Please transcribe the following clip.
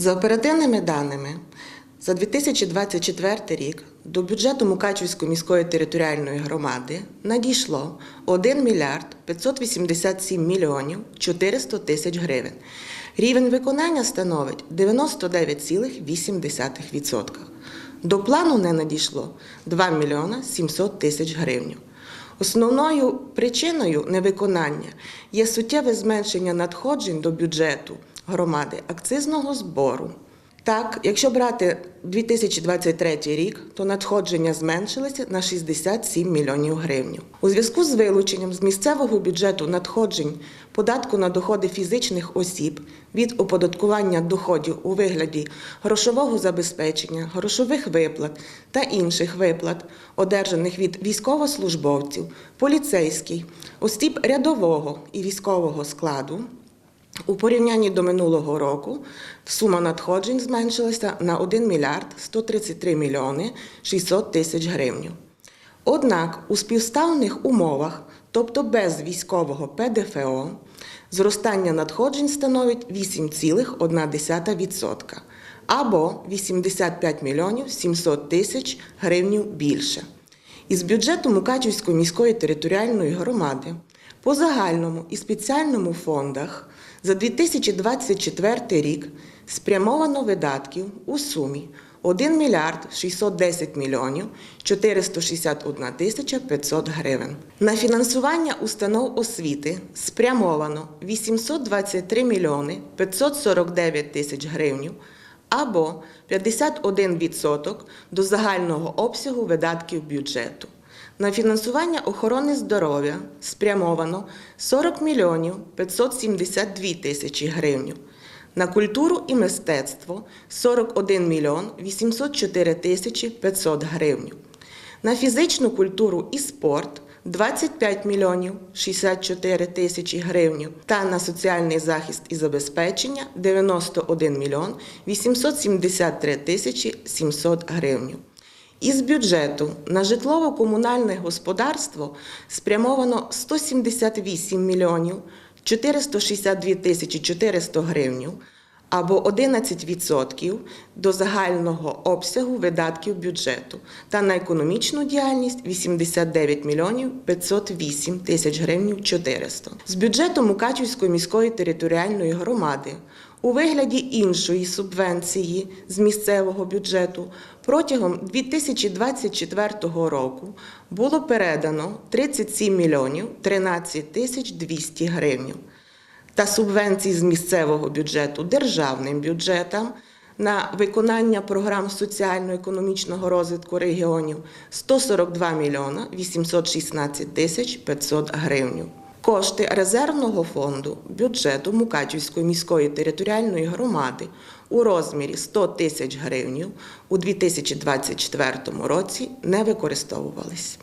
За оперативними даними, за 2024 рік до бюджету Мукачівської міської територіальної громади надійшло 1 мільярд 587 мільйонів 400 тисяч гривень. Рівень виконання становить 99,8%. До плану не надійшло 2 мільйона 700 тисяч гривень. Основною причиною невиконання є суттєве зменшення надходжень до бюджету громади акцизного збору. Так, якщо брати 2023 рік, то надходження зменшилися на 67 мільйонів гривень. У зв'язку з вилученням з місцевого бюджету надходжень податку на доходи фізичних осіб від оподаткування доходів у вигляді грошового забезпечення, грошових виплат та інших виплат, одержаних від військовослужбовців, поліцейських, осіб рядового і військового складу, у порівнянні до минулого року сума надходжень зменшилася на 1 мільярд 133 мільйони 600 тисяч гривень. Однак у співставних умовах, тобто без військового ПДФО, зростання надходжень становить 8,1% або 85 мільйонів 700 тисяч гривень більше. Із бюджету Мукачівської міської територіальної громади по загальному і спеціальному фондах за 2024 рік спрямовано видатків у сумі 1 мільярд 610 мільйонів 461 тисяча 500 гривень. На фінансування установ освіти спрямовано 823 мільйони 549 тисяч гривень або 51% до загального обсягу видатків бюджету. На фінансування охорони здоров'я спрямовано 40 мільйонів 572 тисячі гривень. На культуру і мистецтво 41 мільйон 804 тисячі 500 гривень. На фізичну культуру і спорт 25 мільйонів 64 тисячі гривень та на соціальний захист і забезпечення 91 мільйон 873 тисячі 700 гривень. Із бюджету на житлово-комунальне господарство спрямовано 178 мільйонів 462 тисячі 400 гривень або 11% до загального обсягу видатків бюджету та на економічну діяльність 89 мільйонів 508 тисяч гривень 400. З бюджету Мукачівської міської територіальної громади у вигляді іншої субвенції з місцевого бюджету протягом 2024 року було передано 37 мільйонів 13 тисяч 200 гривень та субвенцій з місцевого бюджету державним бюджетам на виконання програм соціально-економічного розвитку регіонів 142 мільйона 816 тисяч 500 гривень. Кошти резервного фонду бюджету Мукачівської міської територіальної громади у розмірі 100 тисяч гривень у 2024 році не використовувались.